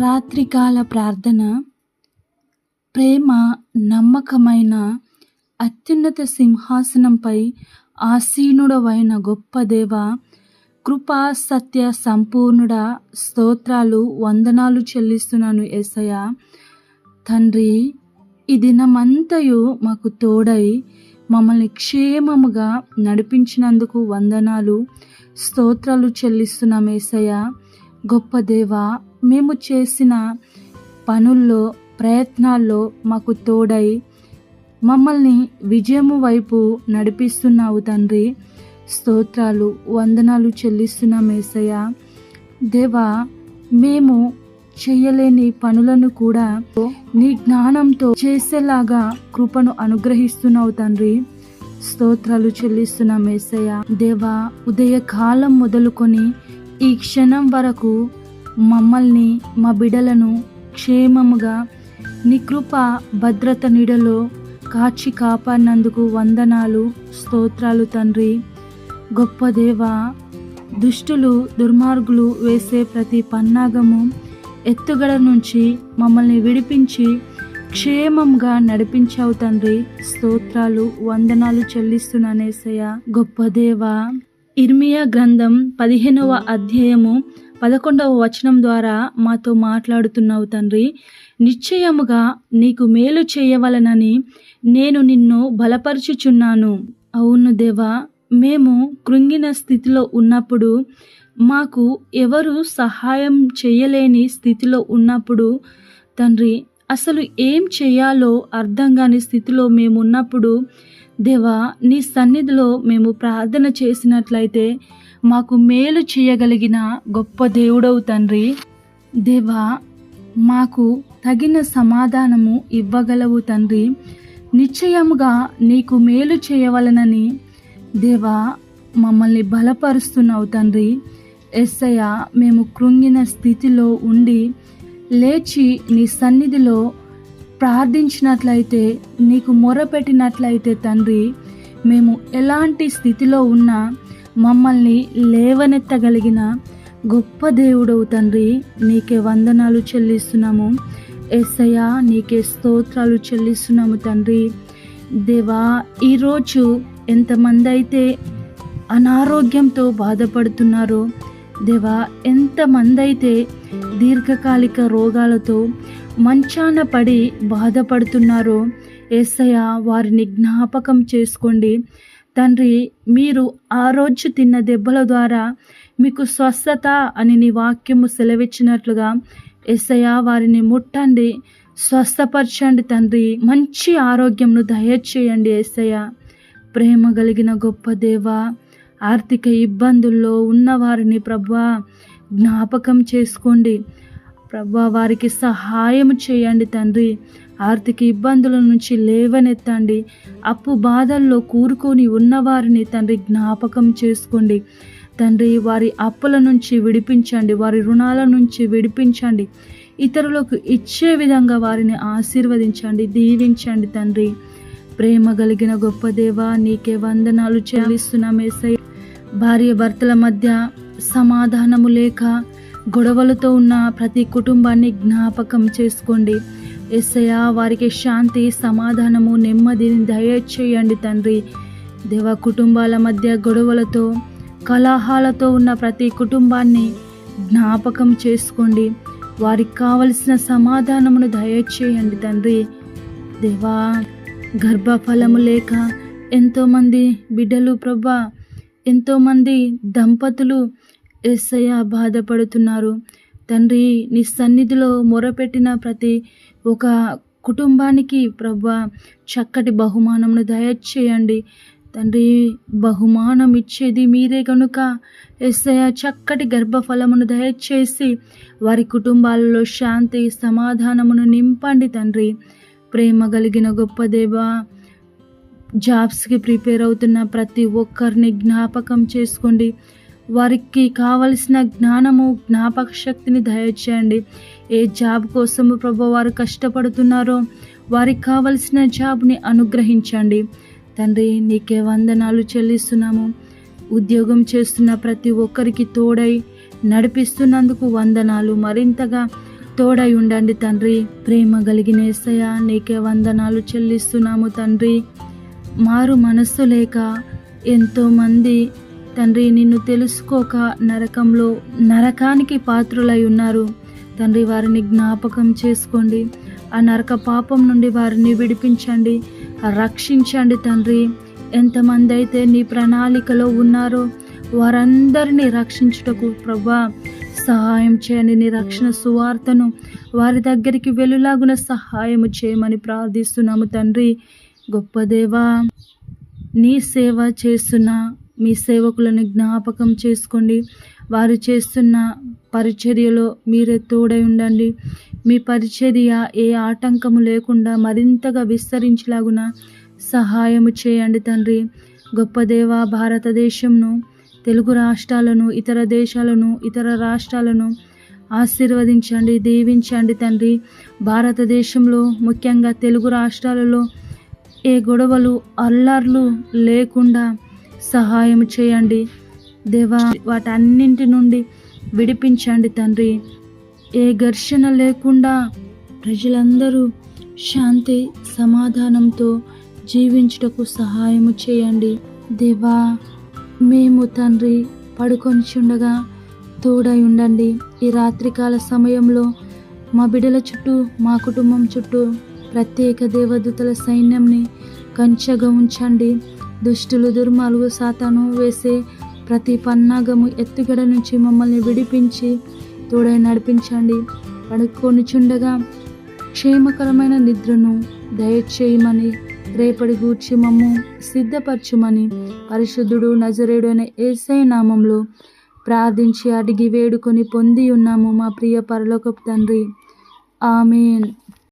రాత్రికాల ప్రార్థన ప్రేమ నమ్మకమైన అత్యున్నత సింహాసనంపై ఆసీనుడవైన గొప్ప దేవ కృపా సత్య సంపూర్ణుడ స్తోత్రాలు వందనాలు చెల్లిస్తున్నాను ఏసయ్య. తండ్రి ఈ దినమంతయు మాకు తోడై మమ్మల్ని క్షేమముగా నడిపించినందుకు వందనాలు స్తోత్రాలు చెల్లిస్తున్నాం ఏసయ్య. గొప్ప దేవ మేము చేసిన పనుల్లో ప్రయత్నాల్లో మాకు తోడై మమ్మల్ని విజయము వైపు నడిపిస్తున్నావు తండ్రి. స్తోత్రాలు వందనాలు చెల్లిస్తున్నాం ఏసయ్య. దేవా మేము చేయలేని పనులను కూడా నీ జ్ఞానంతో చేసేలాగా కృపను అనుగ్రహిస్తున్నావు తండ్రి. స్తోత్రాలు చెల్లిస్తున్నాం ఏసయ్య. దేవా ఉదయకాలం మొదలుకొని ఈ క్షణం వరకు మమ్మల్ని మా బిడలను క్షేమముగా నీ కృప భద్రత నీడలో కాచి కాపాడినందుకు వందనాలు స్తోత్రాలు తండ్రి. గొప్ప దేవ దుష్టులు దుర్మార్గులు వేసే ప్రతి పన్నాగము ఎత్తుగడ నుంచి మమ్మల్ని విడిపించి క్షేమంగా నడిపించావు తండ్రి. స్తోత్రాలు వందనాలు చెల్లిస్తున్నానేసయ్య గొప్ప దేవ ఇర్మియా గ్రంథం పదిహేనవ అధ్యాయము పదకొండవ వచనం ద్వారా మాతో మాట్లాడుతున్నావు తండ్రి. నిశ్చయముగా నీకు మేలు చేయవలనని నేను నిన్ను బలపరుచుచున్నాను. అవును దేవా మేము కృంగిన స్థితిలో ఉన్నప్పుడు మాకు ఎవరు సహాయం చేయలేని స్థితిలో ఉన్నప్పుడు తండ్రి అసలు ఏం చేయాలో అర్థం కాని స్థితిలో మేము ఉన్నప్పుడు దేవా నీ సన్నిధిలో మేము ప్రార్థన చేసినట్లయితే మాకు మేలు చేయగలిగిన గొప్ప దేవుడవు తండ్రి. దేవా మాకు తగిన సమాధానము ఇవ్వగలవు తండ్రి. నిశ్చయముగా నీకు మేలు చేయవలనని దేవా మమ్మల్ని బలపరుస్తున్నావు తండ్రి. ఎస్సయ్య మేము కృంగిన స్థితిలో ఉండి లేచి నీ సన్నిధిలో ప్రార్థించినట్లయితే నీకు మొరపెట్టినట్లయితే తండ్రి మేము ఎలాంటి స్థితిలో ఉన్నా మమ్మల్ని లేవనెత్తగలిగిన గొప్ప దేవుడవు తండ్రి నీకే వందనాలు చెల్లిస్తున్నాము. ఎస్సయ్య నీకే స్తోత్రాలు చెల్లిస్తున్నాము తండ్రి. దేవా ఈరోజు ఎంతమంది అయితే అనారోగ్యంతో బాధపడుతున్నారో దేవా ఎంతమంది అయితే దీర్ఘకాలిక రోగాలతో మంచాన పడి బాధపడుతున్నారో ఏసయ వారిని జ్ఞాపకం చేసుకోండి. తండ్రి మీరు ఆ రోజు తిన్న దెబ్బల ద్వారా మీకు స్వస్థత అని నీ వాక్యము సెలవిచ్చినట్లుగా ఎస్సయ వారిని ముట్టండి స్వస్థపరచండి తండ్రి. మంచి ఆరోగ్యంను దయచేయండి ఎస్సయ ప్రేమ కలిగిన గొప్ప దేవ ఆర్థిక ఇబ్బందుల్లో ఉన్నవారిని ప్రభా జ్ఞాపకం చేసుకోండి. ప్రభా వారికి సహాయం చేయండి తండ్రి. ఆర్థిక ఇబ్బందుల నుంచి లేవనెత్తండి. అప్పు బాధల్లో కూరుకొని ఉన్నవారిని తండ్రి జ్ఞాపకం చేసుకోండి. తండ్రి వారి అప్పుల నుంచి విడిపించండి. వారి రుణాల నుంచి విడిపించండి. ఇతరులకు ఇచ్చే విధంగా వారిని ఆశీర్వదించండి దీవించండి తండ్రి. ప్రేమ కలిగిన గొప్ప దేవ నీకే వందనాలు చెల్లిస్తున్నామేసై భార్య భర్తల మధ్య సమాధానము లేక గొడవలతో ఉన్న ప్రతి కుటుంబాన్ని జ్ఞాపకం చేసుకోండి. ఎస్సయ వారికి శాంతి సమాధానము నెమ్మదిని దయచేయండి తండ్రి. దేవ కుటుంబాల మధ్య గొడవలతో కలహాలతో ఉన్న ప్రతి కుటుంబాన్ని జ్ఞాపకం చేసుకోండి. వారికి కావలసిన సమాధానమును దయచేయండి తండ్రి. దేవా గర్భఫలము లేక ఎంతోమంది బిడ్డలు ప్రభా ఎంతోమంది దంపతులు ఎస్సయ్య బాధపడుతున్నారు. తండ్రి నీ సన్నిధిలో మొరపెట్టిన ప్రతి ఒక కుటుంబానికి ప్రభా చక్కటి బహుమానంను దయచేయండి. తండ్రి బహుమానం ఇచ్చేది మీరే కనుక ఎస్ఐ చక్కటి గర్భఫలమును దయచేసి వారి కుటుంబాలలో శాంతి సమాధానమును నింపండి తండ్రి. ప్రేమ కలిగిన గొప్ప దేవ జాబ్స్కి ప్రిపేర్ అవుతున్న ప్రతి ఒక్కరిని జ్ఞాపకం చేసుకోండి. వారికి కావలసిన జ్ఞానము జ్ఞాపక శక్తిని దయచేయండి. ఏ జాబ్ కోసము ప్రభు వారు కష్టపడుతున్నారో వారికి కావలసిన జాబ్ని అనుగ్రహించండి. తండ్రి నీకే వందనాలు చెల్లిస్తున్నాము. ఉద్యోగం చేస్తున్న ప్రతి ఒక్కరికి తోడై నడిపిస్తున్నందుకు వందనాలు. మరింతగా తోడై ఉండండి తండ్రి. ప్రేమ కలిగిన ఏసయ నీకే వందనాలు చెల్లిస్తున్నాము తండ్రి. మారు మనస్సు లేక ఎంతోమంది తండ్రి నిన్ను తెలుసుకోక నరకంలో నరకానికి పాత్రులై ఉన్నారు. తండ్రి వారిని జ్ఞాపకం చేసుకోండి. ఆ నరక పాపం నుండి వారిని విడిపించండి. రక్షించండి తండ్రి. ఎంతమంది అయితే నీ ప్రణాళికలో ఉన్నారో వారందరినీ రక్షించుటకు ప్రభా సహాయం చేయండి. నీ రక్షణ సువార్తను వారి దగ్గరికి వెలులాగున సహాయం చేయమని ప్రార్థిస్తున్నాము తండ్రి. గొప్ప దేవా నీ సేవ చేస్తున్న. మీ సేవకులను జ్ఞాపకం చేసుకోండి. వారు చేస్తున్న పరిచర్యలో మీరే తోడై ఉండండి. మీ పరిచర్య ఏ ఆటంకము లేకుండా మరింతగా విస్తరించేలాగున సహాయము చేయండి తండ్రి. గొప్ప దేవ భారతదేశంను తెలుగు రాష్ట్రాలను ఇతర దేశాలను ఇతర రాష్ట్రాలను ఆశీర్వదించండి దీవించండి తండ్రి. భారతదేశంలో ముఖ్యంగా తెలుగు రాష్ట్రాలలో ఏ గొడవలు అల్లర్లు లేకుండా సహాయం చేయండి. దేవా వాటన్నింటి నుండి విడిపించండి తండ్రి. ఏ ఘర్షణ లేకుండా ప్రజలందరూ శాంతి సమాధానంతో జీవించుటకు సహాయము చేయండి. దేవా మేము తండ్రి పడుకొనిచుండగా తోడై ఉండండి. ఈ రాత్రికాల సమయంలో మా బిడ్డల చుట్టూ మా కుటుంబం చుట్టూ ప్రత్యేక దేవదూతల సైన్యంని కంచెగా ఉంచండి. దుష్టులు దుర్మార్గు సాతాను వేసే ప్రతి పన్నాగము ఎత్తుగడ నుంచి మమ్మల్ని విడిపించి తోడై నడిపించండి. పడుకొనిచుండగా క్షేమకరమైన నిద్రను దయచేయమని రేపటి గూర్చి మమ్ము సిద్ధపరచుమని పరిశుద్ధుడు నజరేడు అనే ఏసై నామంలో ప్రార్థించి అడిగి వేడుకొని పొంది ఉన్నాము మా ప్రియ పరలోకపు తండ్రి. ఆమెన్.